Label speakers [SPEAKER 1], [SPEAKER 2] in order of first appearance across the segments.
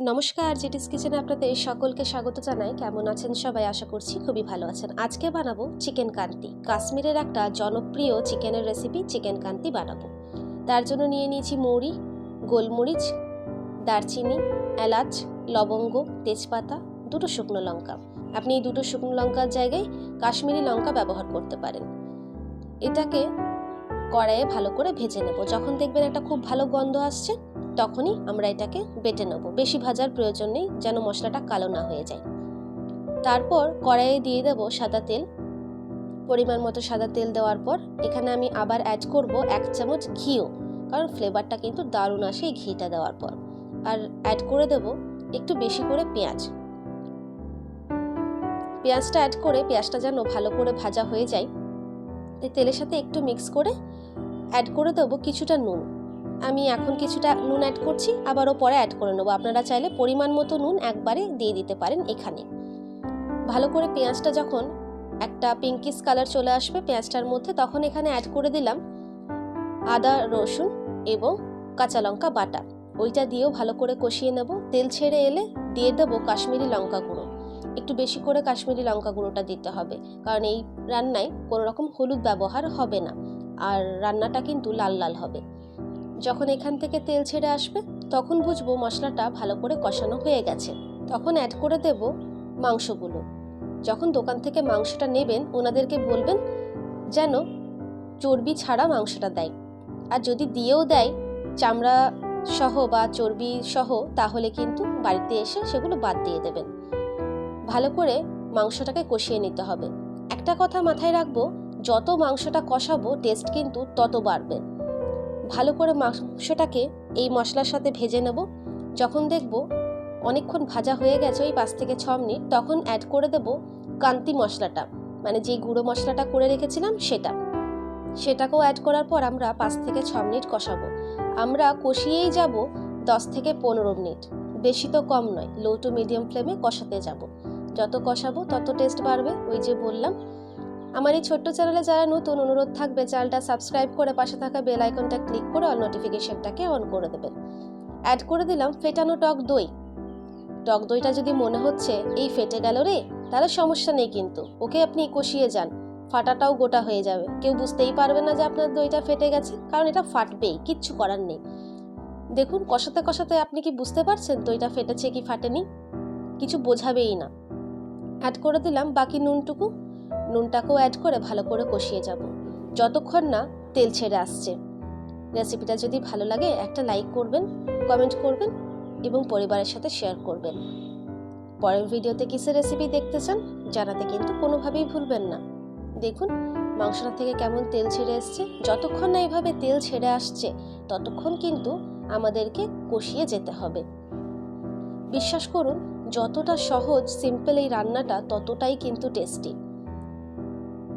[SPEAKER 1] নমস্কার, জেটিস কিচেনে আপনাদের সকলকে স্বাগত জানাই। কেমন আছেন সবাই? আশা করছি খুবই ভালো আছেন। আজকে বানাবো চিকেন কান্তি। কাশ্মীরের একটা জনপ্রিয় চিকেনের রেসিপি চিকেন কান্তি বানাবো। তার জন্য নিয়ে নিয়েছি মৌরি গোলমরিচ, দারচিনি, এলাচ, লবঙ্গ, তেজপাতা, দুটো শুকনো লঙ্কা। আপনি এই দুটো শুকনো লঙ্কার জায়গায় কাশ্মীরি লঙ্কা ব্যবহার করতে পারেন। এটাকে কড়াইয়ে ভালো করে ভেজে নেব। যখন দেখবেন একটা খুব ভালো গন্ধ আসছে তখনই আমরা এটাকে বেটে নেব। বেশি ভাজার প্রয়োজন নেই, যেন মশলাটা কালো না হয়ে যায়। তারপর কড়াইয়ে দিয়ে দেব সাদা তেল। পরিমাণ মতো সাদা তেল দেওয়ার পর এখানে আমি আবার অ্যাড করব এক চামচ ঘিও, কারণ ফ্লেভারটা কিন্তু দারুণ আসে এই ঘিটা দেওয়ার পর। আর অ্যাড করে দেব একটু বেশি করে পেঁয়াজ। পেঁয়াজটা অ্যাড করে পেঁয়াজটা যেন ভালো করে ভাজা হয়ে যায় তেলের সাথে একটু মিক্স করে অ্যাড করে দেবো কিছুটা নুন। আমি এখন কিছুটা নুন অ্যাড করছি, আবারও পরে অ্যাড করে নেব। আপনারা চাইলে পরিমাণ মতো নুন একবারে দিয়ে দিতে পারেন এখানে। ভালো করে পেঁয়াজটা যখন একটা পিঙ্কিস কালার চলে আসবে পেঁয়াজটার মধ্যে, তখন এখানে অ্যাড করে দিলাম আদা, রসুন এবং কাঁচা লঙ্কা বাটা। ওইটা দিয়েও ভালো করে কষিয়ে নেব। তেল ছেড়ে এলে দিয়ে দেবো কাশ্মীরি লঙ্কা গুঁড়ো। একটু বেশি করে কাশ্মীরি লঙ্কা গুঁড়োটা দিতে হবে, কারণ এই রান্নায় কোনো রকম হলুদ ব্যবহার হবে না। আর রান্নাটা কিন্তু লাল লাল হবে। যখন এখান থেকে তেল ছেড়ে আসবে, তখন বুঝব মশলাটা ভালো করে কষানো হয়ে গেছে। তখন অ্যাড করে দেব মাংসগুলো। যখন দোকান থেকে মাংসটা নেবেন, ওনাদেরকে বলবেন যেন চর্বি ছাড়া মাংসটা দেয়। আর যদি দিয়েও দেয়, চামড়া সহ বা চর্বি সহ, তাহলে কিন্তু বাড়িতে এসে সেগুলো বাদ দিয়ে দেবেন। ভালো করে মাংসটাকে কষিয়ে নিতে হবে। একটা কথা মাথায় রাখব, যত মাংসটা কষাবো টেস্ট কিন্তু তত বাড়বে। ভালো করে মাংসটাকে এই মশলার সাথে ভেজে নেব। যখন দেখব অনেকক্ষণ ভাজা হয়ে গেছে ওই পাঁচ থেকে ছ মিনিট, তখন অ্যাড করে দেব কান্তি মশলাটা মানে যে গুঁড়ো মশলাটা করে রেখেছিলাম সেটা। সেটাকেও অ্যাড করার পর আমরা পাঁচ থেকে ছ মিনিট কষাবো। আমরা কষিয়েই যাব দশ থেকে পনেরো মিনিট। বেশি তো কম নয় লো টু মিডিয়াম ফ্লেমে কষাতে যাব। যত কষাবো তত টেস্ট বাড়বে, ওই যে বললাম আমার এই ছোট্ট চ্যানেলে যারা নতুন, অনুরোধ থাকবে চ্যানেলটা সাবস্ক্রাইব করে পাশে থাকা বেল আইকনটা ক্লিক করে অল নোটিফিকেশনটাকে অন করে দেবেন। অ্যাড করে দিলাম ফেটানো টক দই। টক দইটা যদি মনে হচ্ছে, এই ফেটে গেল রে তাহলে সমস্যা নেই কিন্তু। ওকে আপনি কষিয়ে যান। ফাটাটাও গোটা হয়ে যাবে। কেউ বুঝতেই পারবে না যে আপনার দইটা ফেটে গেছে, কারণ এটা ফাটবেই, কিচ্ছু করার নেই। দেখুন, কষাতে কষাতে আপনি কি বুঝতে পারছেন দইটা ফেটেছে কি ফাটেনি? কিছু বোঝাবেই না। অ্যাড করে দিলাম বাকি নুনটুকু। নুনটাকেও অ্যাড করে ভালো করে কষিয়ে যাব। যতক্ষণ না তেল ছেড়ে আসছে। রেসিপিটা যদি ভালো লাগে, একটা লাইক করবেন কমেন্ট করবেন এবং পরিবারের সাথে শেয়ার করবেন। পরের ভিডিওতে কিসের রেসিপি দেখতে চান, জানাতে কিন্তু কোনোভাবেই ভুলবেন না। দেখুন, মাংসটা থেকে কেমন তেল ছেড়ে এসছে। যতক্ষণ না এইভাবে তেল ছেড়ে আসছে, ততক্ষণ কিন্তু আমাদেরকে কষিয়ে যেতে হবে। বিশ্বাস করুন, যতটা সহজ সিম্পল এই রান্নাটা, ততটাই কিন্তু টেস্টি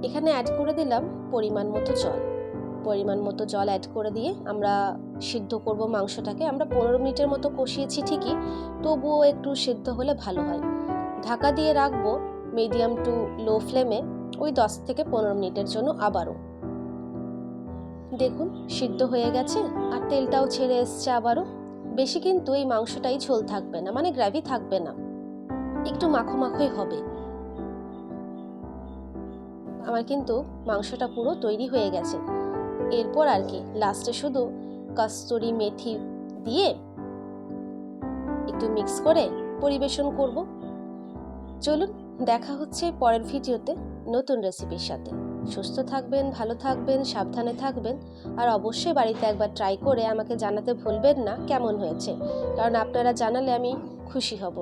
[SPEAKER 1] এখানে অ্যাড করে দিলাম পরিমাণ মতো জল। পরিমাণ মতো জল অ্যাড করে দিয়ে আমরা সিদ্ধ করব মাংসটাকে। আমরা পনেরো মিনিটের মতো কষিয়েছি ঠিকই, তবুও একটু সিদ্ধ হলে ভালো হয়। ঢাকা দিয়ে রাখব মিডিয়াম টু লো ফ্লেমে ওই দশ থেকে পনেরো মিনিটের জন্য আবারও। দেখুন, সিদ্ধ হয়ে গেছে আর তেলটাও ছেড়ে এসছে আবারও। বেশি কিন্তু এই মাংসটাই ঝোল থাকবে না মানে গ্রেভি থাকবে না। একটু মাখো মাখোই হবে। আমার কিন্তু মাংসটা পুরো তৈরি হয়ে গেছে। এরপর আর কি লাস্টে শুধু কস্তুরি মেথি দিয়ে একটু মিক্স করে পরিবেশন করব। চলুন, দেখা হচ্ছে পরের ভিডিওতে নতুন রেসিপির সাথে। সুস্থ থাকবেন, ভালো থাকবেন, সাবধানে থাকবেন। আর অবশ্যই বাড়িতে একবার ট্রাই করে আমাকে জানাতে ভুলবেন না কেমন হয়েছে। কারণ আপনারা জানালে আমি খুশি হব।